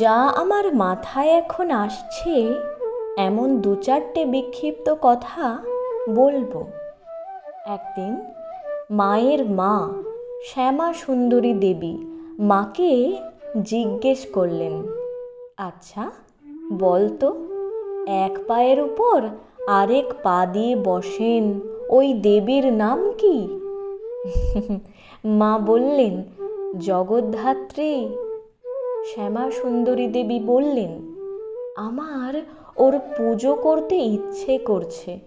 যা আমার মাথায় এখন আসছে, এমন দু চারটে বিক্ষিপ্ত কথা বলব। একদিন মায়ের মা শ্যামা সুন্দরী দেবী মাকে জিজ্ঞেস করলেন আচ্ছা বলতো এক পায়ের উপর আরেক পা দিয়ে বসেন, ওই দেবীর নাম কি? মা বললেন, জগদ্ধাত্রী শ্যামা সুন্দরী দেবী বললেন, আমার ওর পুজো করতে ইচ্ছে করছে।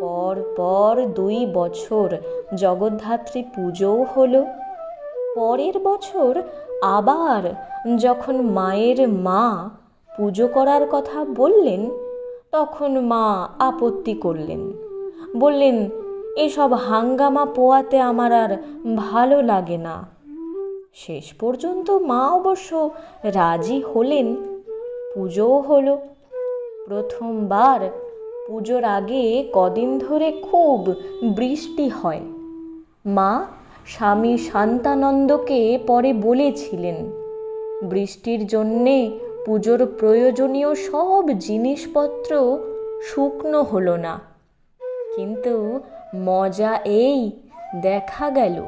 পর পর দুই বছর জগদ্ধাত্রী পুজোও হলো। পরের বছর আবার যখন মায়ের মা পুজো করার কথা বললেন, তখন মা আপত্তি করলেন। বললেন, এসব হাঙ্গামা পোয়াতে আমার আর ভালো লাগে না। শেষ পর্যন্ত মা অবশ্য রাজি হলেন। পুজোও হলো। প্রথমবার পুজোর আগে কদিন ধরে খুব বৃষ্টি হয়। মা স্বামী শান্তানন্দকে পরে বলেছিলেন, বৃষ্টির জন্যে পুজোর প্রয়োজনীয় সব জিনিসপত্র শুকনো হলো না। কিন্তু মজা এই, দেখা গেল।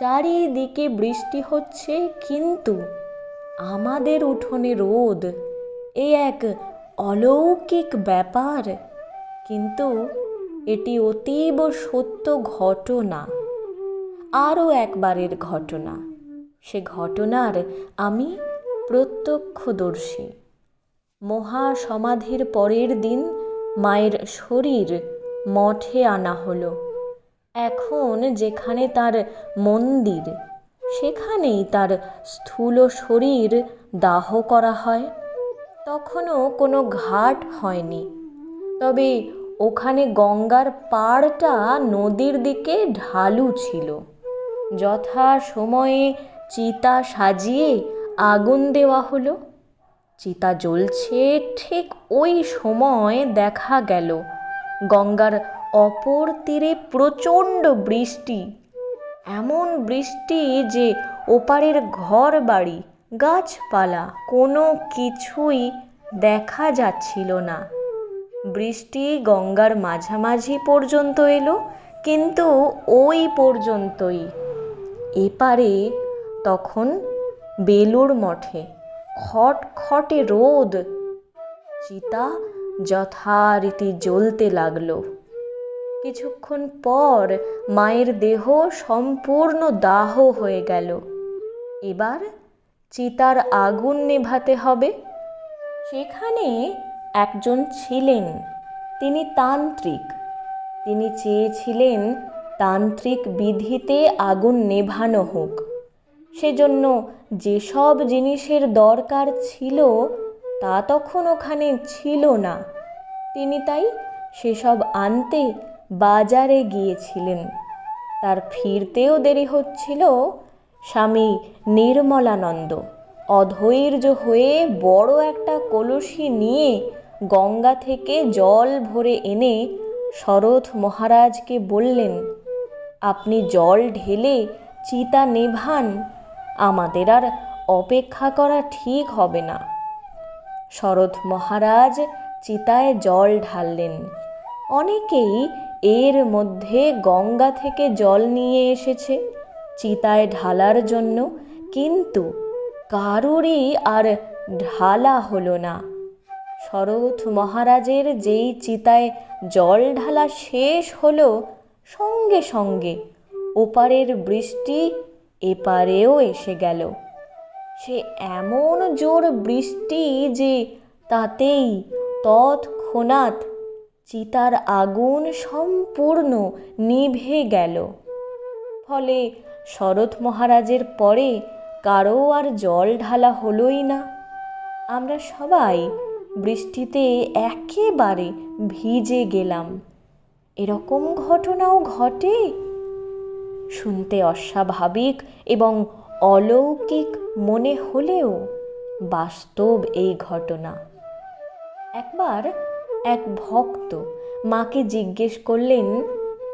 চারিদিকে বৃষ্টি হচ্ছে, কিন্তু আমাদের উঠোনে রোদ। এ এক অলৌকিক ব্যাপার, কিন্তু এটি অতীব সত্য ঘটনা, আরও একবারের ঘটনা। সে ঘটনার আমি প্রত্যক্ষদর্শী। মহাসমাধির পরের দিন মায়ের শরীর মঠে আনা হলো। এখন যেখানে তার মন্দির, সেখানেই তার স্থূল শরীর দাহ করা হয়। তখনও কোনো ঘাট হয়নি। তবে ওখানে গঙ্গার পাড়টা নদীর দিকে ঢালু ছিল। যথা সময়ে চিতা সাজিয়ে আগুন দেওয়া হলো। চিতা জ্বলছে ঠিক ওই সময় দেখা গেল। গঙ্গার অপর তীরে প্রচণ্ড বৃষ্টি। এমন বৃষ্টি যে ওপারের ঘর বাড়ি, গাছপালা, কোনো কিছুই দেখা যাচ্ছিল না। বৃষ্টি গঙ্গার মাঝামাঝি পর্যন্ত এলো, কিন্তু ওই পর্যন্তই। এপারে তখন বেলুর মঠে খট খটে রোদ, চিতা যথারীতি জ্বলতে লাগল। কিছুক্ষণ পর মায়ের দেহ সম্পূর্ণ দাহ হয়ে গেল। এবার চিতার আগুন নেভাতে হবে। সেখানে একজন ছিলেন, তিনি তান্ত্রিক। তিনি চেয়েছিলেন তান্ত্রিক বিধিতে আগুন নেভানো হোক। সেজন্য যেসব জিনিসের দরকার ছিল, তা তখন ওখানে ছিল না। তিনি তাই সেসব আনতে বাজারে গিয়েছিলেন। তার ফিরতেও দেরি হচ্ছিল স্বামী নির্মলানন্দ। অধৈর্য হয়ে বড় একটা কলসি নিয়ে গঙ্গা থেকে জল ভরে এনে শরৎ মহারাজকে বললেন, আপনি জল ঢেলে চিতা নেভান, আমাদের আর অপেক্ষা করা ঠিক হবে না। শরৎ মহারাজ চিতায় জল ঢাললেন। অনেকেই এর মধ্যে গঙ্গা থেকে জল নিয়ে এসেছে, চিতায় ঢালার জন্য। কিন্তু কারোরই আর ঢালা হলো না। শরৎ মহারাজের যেই চিতায় জল ঢালা শেষ হলো, সঙ্গে সঙ্গে ওপারের বৃষ্টি এপারেও এসে গেল। সে এমন জোর বৃষ্টি যে তাতেই তৎক্ষণাৎ চিতার আগুন সম্পূর্ণ নিভে গেল। ফলে শরৎ মহারাজের পরে কারও আর জল ঢালা হলোই না। আমরা সবাই বৃষ্টিতে একেবারে ভিজে গেলাম। এরকম ঘটনাও ঘটে? শুনতে অস্বাভাবিক এবং অলৌকিক মনে হলেও বাস্তব এই ঘটনা। একবার এক ভক্ত মাকে জিজ্ঞেস করলেন,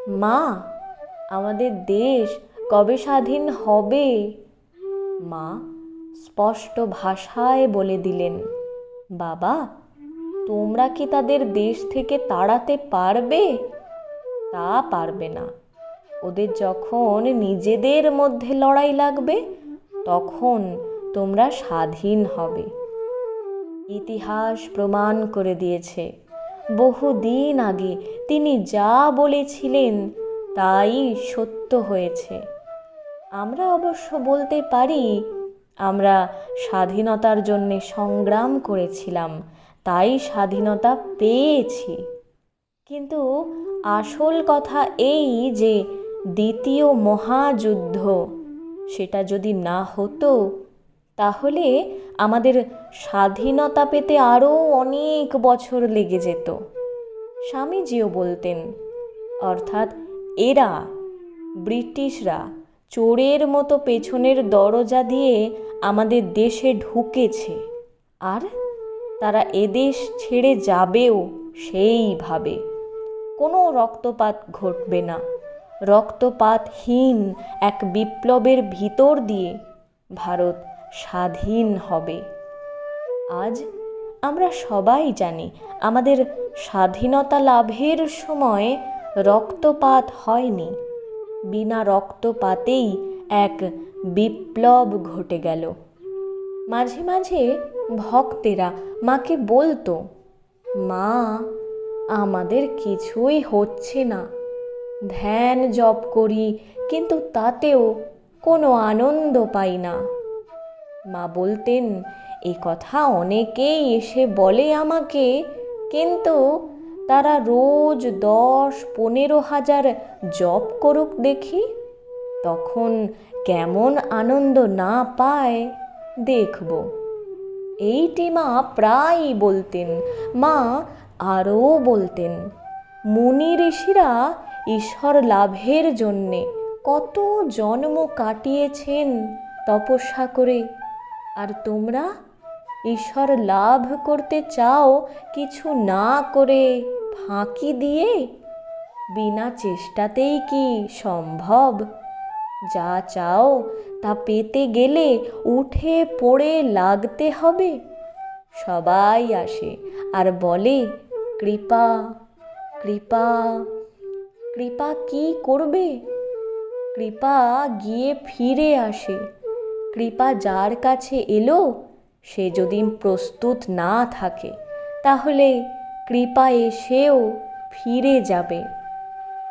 মা, আমাদের দেশ কবে স্বাধীন হবে? মা স্পষ্ট ভাষায় বলে দিলেন, বাবা, তোমরা কি তাদের দেশ থেকে তাড়াতে পারবে? তা পারবে না। ওদের যখন নিজেদের মধ্যে লড়াই লাগবে, তখন তোমরা স্বাধীন হবে। ইতিহাস প্রমাণ করে দিয়েছে। বহুদিন আগে তিনি যা বলেছিলেন তাই সত্য হয়েছে। আমরা অবশ্য বলতে পারি, আমরা স্বাধীনতার জন্যে সংগ্রাম করেছিলাম, তাই স্বাধীনতা পেয়েছি। কিন্তু আসল কথা এই যে দ্বিতীয় মহাযুদ্ধ, সেটা যদি না হতো তাহলে আমাদের স্বাধীনতা পেতে আরও অনেক বছর লেগে যেত। স্বামীজিও বলতেন, অর্থাৎ এরা, ব্রিটিশরা, চোরের মতো পেছনের দরজা দিয়ে আমাদের দেশে ঢুকেছে। আর তারা এদেশ ছেড়ে যাবেও সেইভাবে। কোনো রক্তপাত ঘটবে না। রক্তপাতহীন এক বিপ্লবের ভিতর দিয়ে ভারত স্বাধীন হবে। আজ আমরা সবাই জানি আমাদের স্বাধীনতা লাভের সময় রক্তপাত হয়নি। বিনা রক্তপাতেই এক বিপ্লব ঘটে গেল। মাঝে মাঝে ভক্তেরা মাকে বলতো, মা, আমাদের কিছুই হচ্ছে না। ধ্যান জপ করি, কিন্তু তাতেও কোনো আনন্দ পাই না। মা বলতেন, এ কথা অনেকেই এসে বলে আমাকে, কিন্তু তারা রোজ দশ পনেরো হাজার জপ করুক দেখি। তখন কেমন আনন্দ না পায়, দেখব। এইটি মা প্রায়ই বলতেন। মা আরও বলতেন, মুনি ঋষিরা ঈশ্বর লাভের জন্যে কত জন্ম কাটিয়েছেন তপস্যা করে। আর তোমরা ঈশ্বর লাভ করতে চাও কিছু না করে ফাঁকি দিয়ে, বিনা চেষ্টাতেই কি সম্ভব? যা চাও তা পেতে গেলে উঠে পড়ে লাগতে হবে। সবাই আসে আর বলে, কৃপা কৃপা কৃপা কি করবে? কৃপা গিয়ে ফিরে আসে। কৃপা যার কাছে এলো, সে যদি প্রস্তুত না থাকে, তাহলে কৃপা এসেও ফিরে যাবে।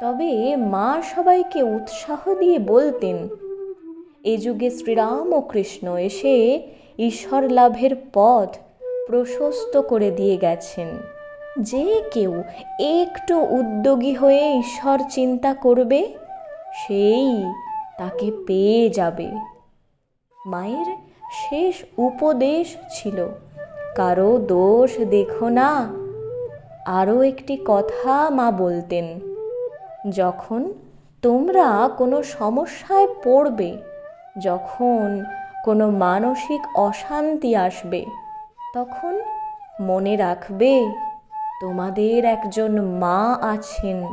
তবে মা সবাইকে উৎসাহ দিয়ে বলতেন, এ যুগে শ্রীরাম ও কৃষ্ণ এসে ঈশ্বর লাভের পথ প্রশস্ত করে দিয়ে গেছেন। যে কেউ একটু উদ্যোগী হয়ে ঈশ্বর চিন্তা করবে, সেই তাকে পেয়ে যাবে। মায়ের শেষ উপদেশ ছিল, কারও দোষ দেখো না। আরও একটি কথা মা বলতেন, যখন তোমরা কোনো সমস্যায় পড়বে, যখন কোনো মানসিক অশান্তি আসবে, তখন মনে রাখবে তোমাদের একজন মা আছেন।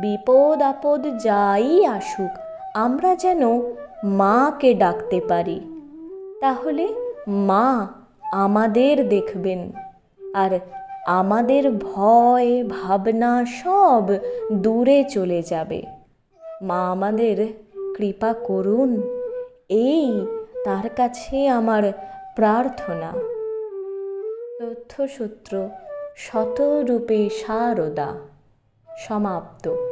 বিপদ আপদ যাই আসুক আমরা যেন মাকে ডাকতে পারি। তাহলে মা আমাদের দেখবেন। আর আমাদের ভয়, ভাবনা সব দূরে চলে যাবে। মা আমাদের কৃপা করুন। এই তার কাছে আমার প্রার্থনা। তথ্যসূত্র শতরূপে সারদা। সমাপ্ত।